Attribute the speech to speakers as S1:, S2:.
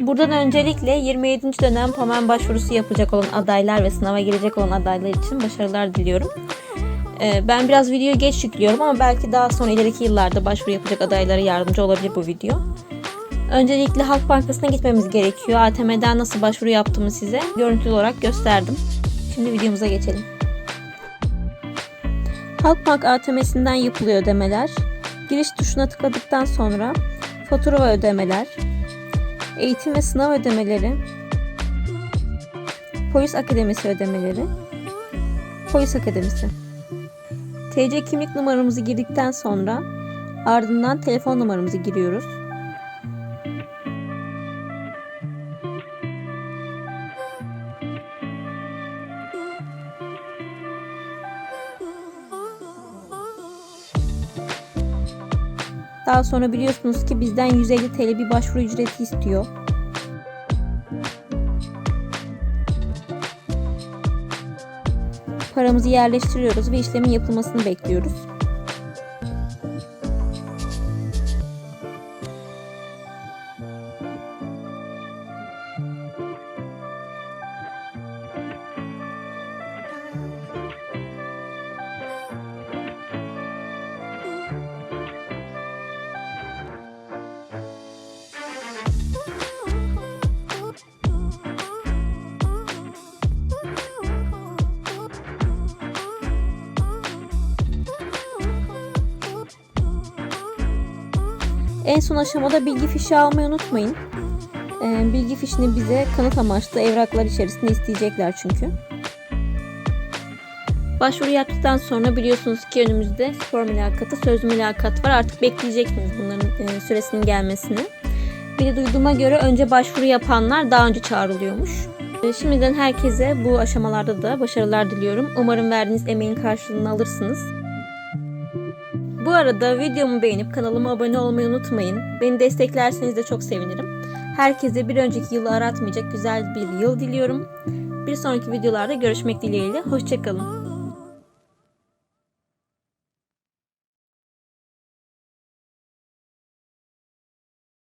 S1: Buradan öncelikle 27. dönem PAMEN başvurusu yapacak olan adaylar ve sınava girecek olan adaylar için başarılar diliyorum. Ee, Ben biraz videoyu geç yüklüyorum ama belki daha sonra ileriki yıllarda başvuru yapacak adaylara yardımcı olabilir bu video. Öncelikle Halk Bankası'na gitmemiz gerekiyor. ATM'den nasıl başvuru yaptığımı size görüntülü olarak gösterdim. Şimdi videomuza geçelim. Halkbank ATM'sinden yapılıyor ödemeler. Giriş tuşuna tıkladıktan sonra fatura ve ödemeler, eğitim ve sınav ödemeleri, polis akademisi ödemeleri, polis akademisi. TC kimlik numaramızı girdikten sonra ardından telefon numaramızı giriyoruz. Daha sonra biliyorsunuz ki bizden 150 TL bir başvuru ücreti istiyor. Paramızı yerleştiriyoruz ve işlemin yapılmasını bekliyoruz. En son aşamada bilgi fişi almayı unutmayın. Ee, bilgi fişini bize kanıt amaçlı evraklar içerisinde isteyecekler çünkü. Başvuru yaptıktan sonra biliyorsunuz ki önümüzde spor mülakatı, sözlü mülakat var. Artık bekleyeceksiniz bunların e, süresinin gelmesini. Bir de duyduğuma göre önce başvuru yapanlar daha önce çağrılıyormuş. E, Şimdiden herkese bu aşamalarda da başarılar diliyorum. Umarım verdiğiniz emeğin karşılığını alırsınız. Bu arada videomu beğenip kanalıma abone olmayı unutmayın. Beni desteklerseniz de çok sevinirim. Herkese bir önceki yılı aratmayacak güzel bir yıl diliyorum. Bir sonraki videolarda görüşmek dileğiyle. Hoşçakalın.